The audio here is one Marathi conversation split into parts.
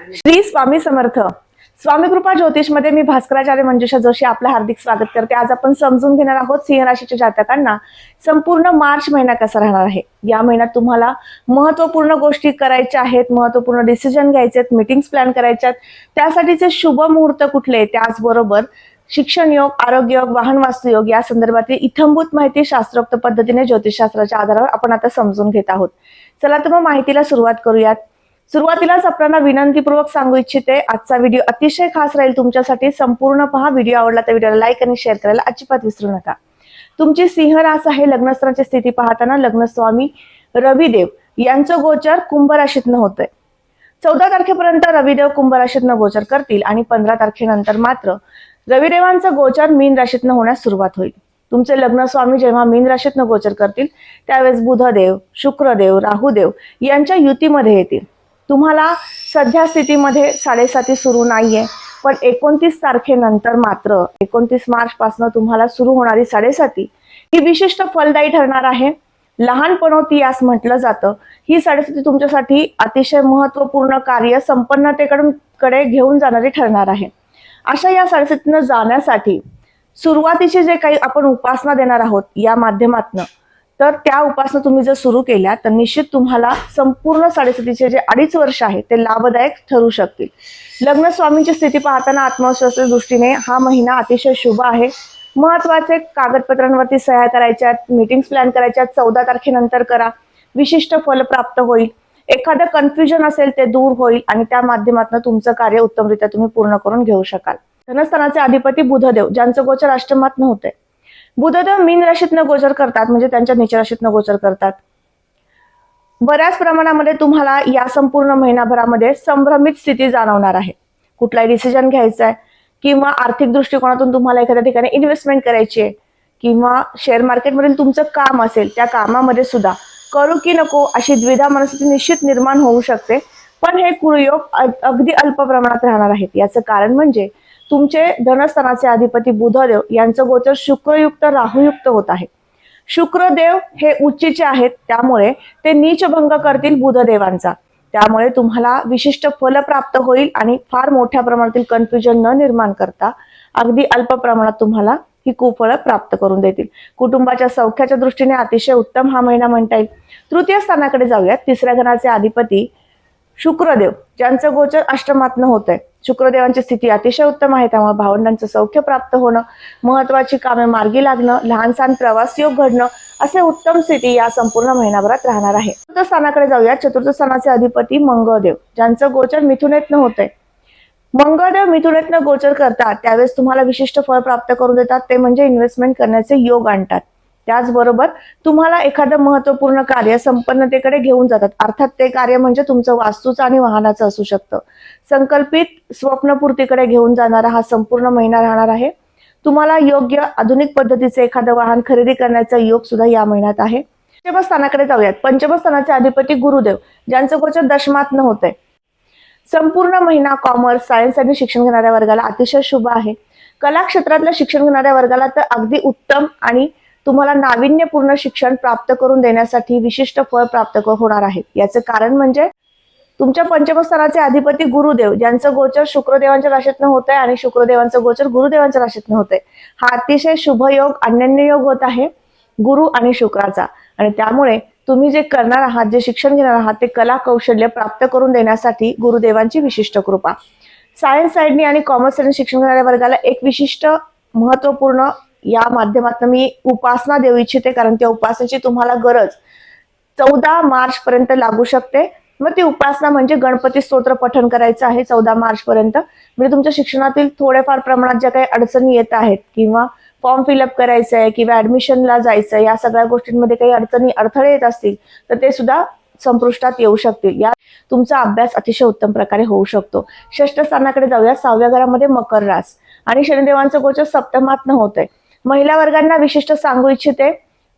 श्री स्वामी समर्थ. स्वामी कृपा ज्योतिषमध्ये मी भास्कराचार्य मंजुषा जोशी आपलं हार्दिक स्वागत करते. आज आपण समजून घेणार आहोत सिंह राशीच्या जातकांना संपूर्ण मार्च महिना कसा राहणार आहे? या महिन्यात तुम्हाला महत्त्वपूर्ण गोष्टी करायच्या आहेत महत्त्वपूर्ण डिसिजन घ्यायचे आहेत मिटिंग्स प्लॅन करायच्यात आहेत. त्यासाठीचे शुभ मुहूर्त कुठले त्याचबरोबर शिक्षण योग आरोग्य योग वाहन वास्तू योग या संदर्भातील इथंभूत माहिती शास्त्रोक्त पद्धतीने ज्योतिषशास्त्राच्या आधारावर आपण आता समजून घेत आहोत. चला तर मग माहितीला सुरुवात करूयात. सुरुवातीलाच आपल्याला विनंतीपूर्वक सांगू इच्छिते आजचा व्हिडिओ अतिशय खास राहील तुमच्यासाठी. संपूर्ण पहा व्हिडिओ आवडला तर व्हिडिओला लाईक आणि शेअर करायला अजिबात विसरू नका. तुमची सिंह रास आहे लग्नस्थानाची स्थिती पाहताना लग्नस्वामी रविदेव यांचं गोचर कुंभ राशीतनं होतंय. चौदा तारखेपर्यंत रविदेव कुंभ राशीतनं गोचर करतील आणि पंधरा तारखेनंतर मात्र रविदेवांचं गोचर मीन राशीतनं होण्यास सुरुवात होईल. तुमचे लग्न स्वामी जेव्हा मीन राशीतनं गोचर करतील त्यावेळेस बुधदेव शुक्रदेव राहुदेव यांच्या युतीमध्ये येतील. तुम्हाला सध्या स्थितीमध्ये साडेसाती सुरू नाहीये. पण एकोणतीस तारखेनंतर मात्र एकोणतीस मार्च पासून तुम्हाला सुरू होणारी साडेसाती ही विशिष्ट फलदायी ठरणार आहे. लहानपणोती यास म्हटलं जातं. ही साडेसाती तुमच्यासाठी अतिशय महत्त्वपूर्ण कार्य संपन्नतेकडून कडे घेऊन जाणारी ठरणार आहे. अशा या साडेसातीनं जाण्यासाठी सुरुवातीचे जे काही आपण उपासना देणार आहोत या माध्यमातनं तर त्या उपासना तुम्ही जर सुरू केल्या तर निश्चित तुम्हाला संपूर्ण साडेसातीचे जे अडीच वर्ष आहे ते लाभदायक ठरू शकतील. लग्न स्वामींची स्थिती पाहताना आत्मविश्वासाच्या दृष्टीने हा महिना अतिशय शुभ आहे. महत्त्वाचे कागदपत्रांवरती सह्या करायच्या मीटिंग्स प्लॅन करायच्या चौदा तारखेनंतर करा. विशिष्ट फल प्राप्त होईल. एखादं कन्फ्युजन असेल ते दूर होईल आणि त्या माध्यमातून तुमचं कार्य उत्तमरित्या तुम्ही पूर्ण करून घेऊ शकाल. धनस्थानाचे अधिपती बुधदेव ज्यांचं गोचर अष्टमात नव्हते बुधदेव मीन राशीतनं गोचर करतात म्हणजे त्यांच्या निच राशीतनं गोचर करतात. बऱ्याच प्रमाणामध्ये तुम्हाला या संपूर्ण महिनाभरामध्ये संभ्रमित स्थिती जाणवणार आहे. कुठलाही डिसिजन घ्यायचा आहे किंवा आर्थिक दृष्टिकोनातून तुम्हाला एखाद्या ठिकाणी इन्व्हेस्टमेंट करायची आहे किंवा शेअर मार्केटमधील तुमचं काम असेल त्या कामामध्ये सुद्धा करू की नको अशी द्विधा मनस्थिती निश्चित निर्माण होऊ शकते. पण हे कुळयोग अगदी अल्प प्रमाणात राहणार आहेत. याचं कारण म्हणजे तुमचे धनस्थानाचे अधिपती बुधदेव यांचं गोचर शुक्रयुक्त राहुयुक्त होत आहे. शुक्रदेव हे उच्चीचे आहेत त्यामुळे ते नीच भंग करतील बुधदेवांचा. त्यामुळे तुम्हाला विशिष्ट फल प्राप्त होईल आणि फार मोठ्या प्रमाणातील कन्फ्युजन न निर्माण करता अगदी अल्प प्रमाणात तुम्हाला ही कुफळं प्राप्त करून देतील. कुटुंबाच्या सौख्याच्या दृष्टीने अतिशय उत्तम हा महिना म्हणता येईल. तृतीय स्थानाकडे जाऊयात. तिसऱ्या घराचे अधिपती शुक्रदेव ज्यांचं गोचर अष्टमातनं होत आहे शुक्रदेवांची स्थिती अतिशय उत्तम आहे. त्यामुळे भावंडांचं सौख्य प्राप्त होणं महत्वाची कामे मार्गी लागणं लहान सहान प्रवास योग घडणं असे उत्तम स्थिती या संपूर्ण महिनाभरात राहणार आहे. चतुर्थ स्थानाकडे जाऊया. चतुर्थ स्थानाचे अधिपती मंगळदेव ज्यांचं गोचर मिथुनेतनं होतंय. मंगळदेव मिथुनेतनं गोचर करतात. त्यावेळेस तुम्हाला विशिष्ट फळ प्राप्त करून देतात. ते म्हणजे इन्व्हेस्टमेंट करण्याचे योग आणतात. त्याचबरोबर तुम्हाला एखादं महत्त्वपूर्ण कार्य संपन्नतेकडे घेऊन जातात. अर्थात ते कार्य म्हणजे तुमचं वास्तूचं आणि वाहनाचं असू शकतं. संकल्पित स्वप्नपूर्तीकडे घेऊन जाणारा हा संपूर्ण महिना राहणार आहे. तुम्हाला योग्य आधुनिक पद्धतीचे एखादं वाहन खरेदी करण्याचा योग सुद्धा या महिन्यात आहे. पंचमस्थानाकडे जाऊयात. पंचमस्थानाचे अधिपती गुरुदेव ज्यांचं गोचर दशमात होत संपूर्ण महिना कॉमर्स सायन्स आणि शिक्षण घेणाऱ्या वर्गाला अतिशय शुभ आहे. कला क्षेत्रातल्या शिक्षण घेणाऱ्या वर्गाला तर अगदी उत्तम आणि तुम्हाला नाविन्यपूर्ण शिक्षण प्राप्त करून देण्यासाठी विशिष्ट फळ प्राप्त होणार आहे. याचं कारण म्हणजे तुमच्या पंचमस्थानाचे अधिपती गुरुदेव ज्यांचं गोचर शुक्रदेवांच्या राशीतनं होत आहे आणि शुक्रदेवांचं गोचर गुरुदेवांच्या राशीतनं होत आहे हा अतिशय शुभ योग अन्यन्य योग होत आहे गुरु आणि शुक्राचा. आणि त्यामुळे तुम्ही जे करणार आहात जे शिक्षण घेणार आहात ते कला कौशल्य प्राप्त करून देण्यासाठी गुरुदेवांची विशिष्ट कृपा. सायन्स साईडनी आणि कॉमर्स साईडने शिक्षण घेणाऱ्या वर्गाला एक विशिष्ट महत्त्वपूर्ण या माध्यमातून मी उपासना देऊ इच्छिते कारण त्या उपासनेची तुम्हाला गरज. चौदा मार्च पर्यंत लागू शकते. मग ती उपासना म्हणजे गणपती स्तोत्र पठण करायचं आहे चौदा मार्च पर्यंत. म्हणजे तुमच्या शिक्षणातील थोड्याफार प्रमाणात ज्या काही अडचणी येत आहेत किंवा फॉर्म फिलअप करायचं आहे किंवा ऍडमिशनला जायचं आहे या सगळ्या गोष्टींमध्ये काही अडचणी अडथळे येत असतील तर ते सुद्धा संपुष्टात येऊ शकतील. या तुमचा अभ्यास अतिशय उत्तम प्रकारे होऊ शकतो. षष्ठ स्थानाकडे जाऊया. सहाव्या घरामध्ये मकर रास. आणि शनिदेवांचं गोचर सप्तमात होत आहे महिला वर्गांना विशिष्ट सांगू इच्छिते.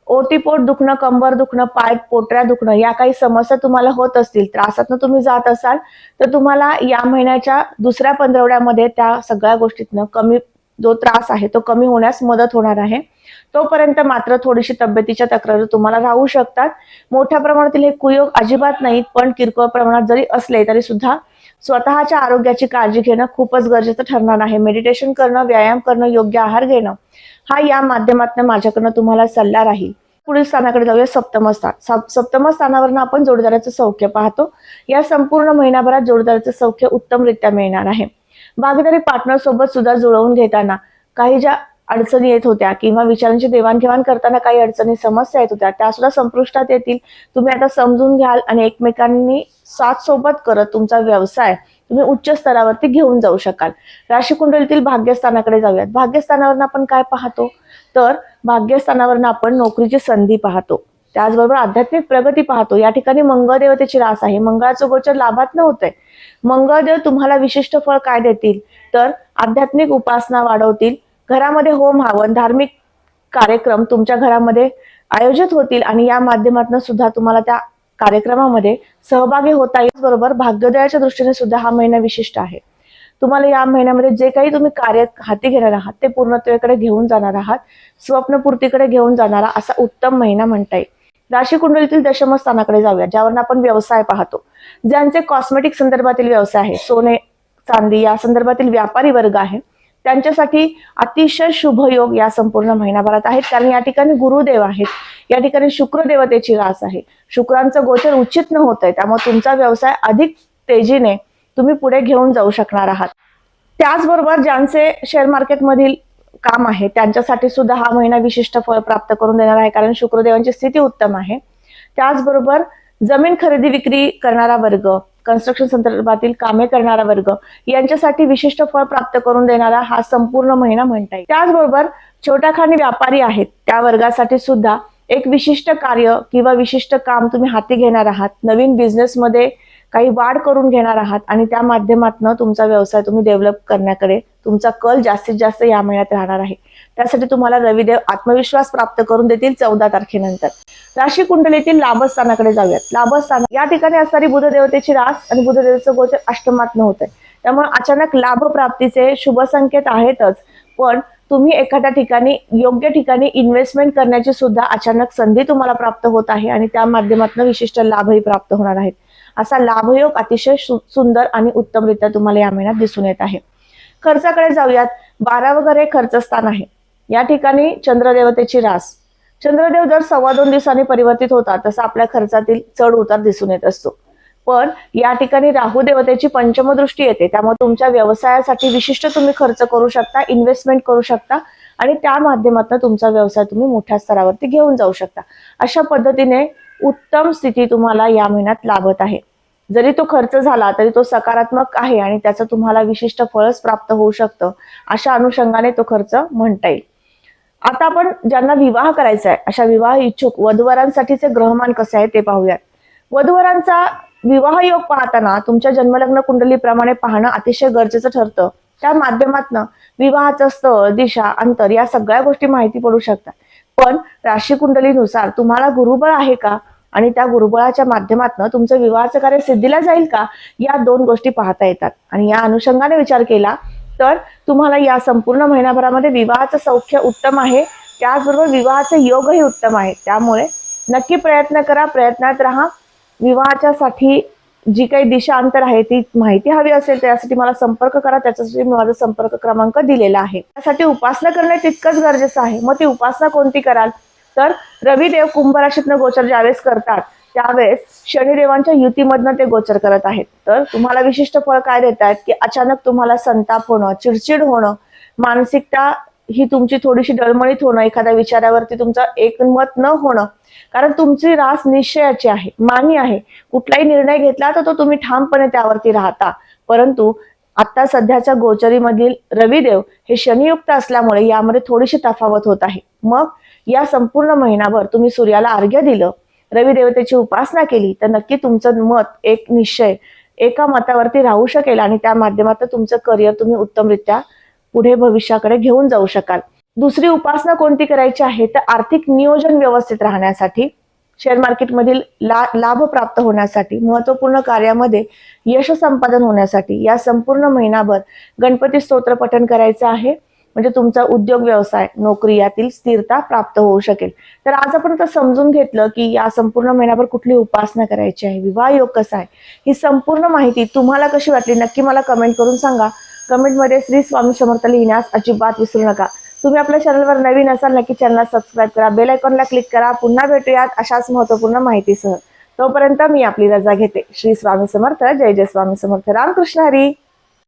ओटीपोट दुखणं कंबर दुखणं पाय पोटऱ्या दुखणं या काही समस्या तुम्हाला होत असतील त्रासातनं तुम्ही जात असाल तर तुम्हाला या महिन्याच्या दुसऱ्या पंधरवड्यामध्ये त्या सगळ्या गोष्टीतनं कमी जो त्रास आहे तो कमी होण्यास मदत होणार आहे. तोपर्यंत मात्र थोडीशी तब्येतीच्या तक्रारी तुम्हाला राहू शकतात. मोठ्या प्रमाणातील हे कुयोग अजिबात नाहीत पण किरकोळ प्रमाणात जरी असले तरी सुद्धा स्वतःच्या आरोग्याची काळजी घेणं खूपच गरजेचं ठरणार आहे. मेडिटेशन करणं व्यायाम करणं योग्य आहार घेणं हा या माध्यमातून माझ्याकडनं तुम्हाला सल्ला राहील. पुढील स्थानाकडे जाऊया सप्तम स्थान. सप्तम स्थानावरनं आपण जोडदाराचं सौख्य पाहतो. या संपूर्ण महिनाभरात जोडदाराचं सौख्य उत्तमरित्या मिळणार आहे. भागीदारी पार्टनर सोबत सुद्धा जुळवून घेताना काही ज्या अडचणी येत होत्या किंवा विचारांची देवाणघेवाण करताना काही अडचणी समस्या येत होत्या त्या सुद्धा संपुष्टात येतील. तुम्ही आता समजून घ्याल आणि एकमेकांनी साथ सोबत करत तुमचा व्यवसाय तुम्ही उच्च स्तरावरती घेऊन जाऊ शकाल. राशीकुंडलीतील भाग्यस्थानाकडे जाऊयात. भाग्यस्थानावरनं आपण काय पाहतो? तर भाग्यस्थानावरनं आपण नोकरीची संधी पाहतो. त्याचबरोबर आध्यात्मिक प्रगती पाहतो. या ठिकाणी मंगळदेवतेची रास आहे. मंगळाचं गोचर लाभात न आहे मंगळदेव तुम्हाला विशिष्ट फळ काय देतील? तर आध्यात्मिक उपासना वाढवतील. घरामध्ये होम हवन धार्मिक कार्यक्रम तुमच्या घरामध्ये आयोजित होतील आणि या माध्यमातून सुद्धा तुम्हाला त्या कार्यक्रमामध्ये सहभागी होता येईल. बरोबर? भाग्योदयाच्या दृष्टीने सुद्धा हा महिना विशिष्ट आहे. तुम्हाला या महिन्यामध्ये जे काही तुम्ही कार्य हाती घेणार आहात ते पूर्णत्वेकडे घेऊन जाणार आहात. स्वप्नपूर्तीकडे घेऊन जाणारा असा उत्तम महिना म्हणता येईल. राशी कुंडलीतील दशम स्थानाकडे जाऊया ज्यावर आपण व्यवसाय पाहतो. ज्यांचे कॉस्मेटिक संदर्भातील व्यवसाय आहे सोने चांदी या संदर्भातील व्यापारी वर्ग आहे. त्यांच्यासाठी अतिशय शुभ योग या संपूर्ण महिनाभरात आहेत. कारण या ठिकाणी गुरुदेव आहेत. या ठिकाणी शुक्रदेवतेची रास आहे. शुक्रांचं गोचर उचित न होत आहे त्यामुळे तुमचा व्यवसाय अधिक तेजीने तुम्ही पुढे घेऊन जाऊ शकणार आहात. त्याचबरोबर ज्यांचे शेअर मार्केटमधील काम आहे त्यांच्यासाठी सुद्धा हा महिना विशिष्ट फळ प्राप्त करून देणार आहे. कारण शुक्रदेवांची स्थिती उत्तम आहे. त्याचबरोबर जमीन खरेदी विक्री करणारा वर्ग कन्स्ट्रक्शन संदर्भातील कामे करणारा वर्ग यांच्यासाठी विशिष्ट फळ प्राप्त करून देणारा हा संपूर्ण महिना म्हणता येईल. त्याचबरोबर छोट्या खाणी व्यापारी आहेत त्या वर्गासाठी सुद्धा एक विशिष्ट कार्य किंवा विशिष्ट काम तुम्ही हाती घेणार आहात. नवीन बिझनेसमध्ये काही वाढ करून घेणार आहात आणि त्या माध्यमातून तुमचा व्यवसाय तुम्ही डेव्हलप करण्याकडे तुमचा कल जास्तीत जास्त या महिन्यात राहणार आहे. त्यासाठी तुम्हाला रविदेव आत्मविश्वास प्राप्त करून देतील चौदा तारखेनंतर. राशी कुंडलीतील लाभस्थानाकडे जाऊयात. लाभस्थान या ठिकाणी असणारी बुधदेवतेची रास आणि बुधदेवतेचं गोचर अष्टमात होत आहे त्यामुळे अचानक लाभप्राप्तीचे शुभसंकेत शुभ संकेत आहेतच पण तुम्ही एखाद्या ठिकाणी योग्य ठिकाणी इन्व्हेस्टमेंट करण्याची सुद्धा अचानक संधी तुम्हाला प्राप्त होत आहे आणि त्या माध्यमातून विशिष्ट लाभही प्राप्त होणार आहेत. असा लाभयोग अतिशय सु- सुंदर आणि उत्तमरित्या तुम्हाला या महिन्यात दिसून येत आहे. खर्चाकडे जाऊयात. बारा वगैरे खर्चस्थान आहे. या ठिकाणी चंद्रदेवतेची रास. चंद्रदेव दर सव्वा दोन दिवसांनी परिवर्तित होतात तसा आपल्या खर्चातील चढ उतार दिसून येत असतो. पण या ठिकाणी राहू देवतेची पंचमदृष्टी येते. त्यामुळे तुमच्या व्यवसायासाठी विशिष्ट तुम्ही खर्च करू शकता इन्व्हेस्टमेंट करू शकता आणि त्या माध्यमातून तुमचा व्यवसाय तुम्ही मोठ्या स्तरावरती घेऊन जाऊ शकता. अशा पद्धतीने उत्तम स्थिती तुम्हाला या महिन्यात लाभत आहे. जरी तो खर्च झाला तरी तो सकारात्मक आहे आणि त्याचं तुम्हाला विशिष्ट फळच प्राप्त होऊ शकतं अशा अनुषंगाने तो खर्च म्हणता येईल. आता आपण ज्यांना विवाह करायचा आहे अशा विवाह इच्छुक वधवरांसाठीचे ग्रहमान कसे आहे ते पाहूयात. वधवरांचा विवाह योग पाहताना तुमच्या जन्मलग्न कुंडलीप्रमाणे पाहणं अतिशय गरजेचं ठरतं. त्या माध्यमातनं विवाहाचं स्थळ दिशा अंतर या सगळ्या गोष्टी माहिती पडू शकतात. पण राशी कुंडलीनुसार तुम्हाला गुरुबळ आहे का? आणि त्या गुरुबळाच्या माध्यमातून तुमचं विवाहाचं कार्य सिद्धीला जाईल का? या दोन गोष्टी पाहता येतात. आणि या अनुषंगाने विचार केला तर तुम्हाला या संपूर्ण महिनाभरामध्ये विवाहाचं सौख्य उत्तम आहे. त्याचबरोबर विवाहाचे योगही उत्तम आहे. त्यामुळे नक्की प्रयत्न करा प्रयत्नात राहा. विवाहाच्या साठी जी काही दिशा अंतर आहे ती माहिती हवी असेल त्यासाठी मला संपर्क करा. त्याच्यासाठी मी माझा संपर्क क्रमांक दिलेला आहे. त्यासाठी उपासना करणे तितकंच गरजेचं आहे. मग ती उपासना कोणती कराल? तर रविदेव कुंभ राशीतनं गोचर ज्यावेळेस करतात त्यावेळेस शनिदेवांच्या युतीमधनं ते गोचर करत आहेत. तर तुम्हाला विशिष्ट फळ काय देत आहेत की अचानक तुम्हाला संताप होणं चिडचिड होणं मानसिकता ही तुमची थोडीशी डळमळीत होणं एखाद्या विचारावरती तुमचं एकमत न होणं कारण तुमची रास निश्चयाची आहे मानी आहे. कुठलाही निर्णय घेतला तर तो तुम्ही ठामपणे त्यावरती राहता. परंतु आता सध्याच्या गोचरीमधील रविदेव हे शनियुक्त असल्यामुळे यामध्ये थोडीशी तफावत होत आहे. मग या संपूर्ण महिनाभर तुम्ही सूर्याला अर्घ्य दिलं रवी देवतेची उपासना केली तर नक्की तुमचं मत एक निश्चय एका मतावरती राहू शकेल आणि त्या माध्यमातून तुमचं करिअर तुम्ही उत्तमरित्या पुढे भविष्याकडे घेऊन जाऊ शकाल. दुसरी उपासना कोणती करायची आहे? तर आर्थिक नियोजन व्यवस्थित राहण्यासाठी शेअर मार्केटमधील ला लाभ प्राप्त होण्यासाठी महत्त्वपूर्ण कार्यामध्ये यश संपादन होण्यासाठी या संपूर्ण महिनाभर गणपती स्तोत्र पठण करायचं आहे. म्हणजे तुमचा उद्योग व्यवसाय नोकरी यातील स्थिरता प्राप्त होऊ शकेल. तर आज आपण आता समजून घेतलं की या संपूर्ण महिन्याभर कुठली उपासना करायची आहे विवाह योग कसा आहे ही संपूर्ण माहिती तुम्हाला कशी वाटली नक्की मला कमेंट करून सांगा. कमेंटमध्ये श्री स्वामी समर्थ लिहिण्यास अजिबात विसरू नका. तुम्ही आपल्या चॅनलवर नवीन असाल नक्की चॅनलला सबस्क्राईब करा बेल आयकॉनला क्लिक करा. पुन्हा भेटूयात अशाच महत्त्वपूर्ण माहितीसह. तोपर्यंत मी आपली रजा घेते. श्री स्वामी समर्थ जय जय स्वामी समर्थ. रामकृष्ण हरी.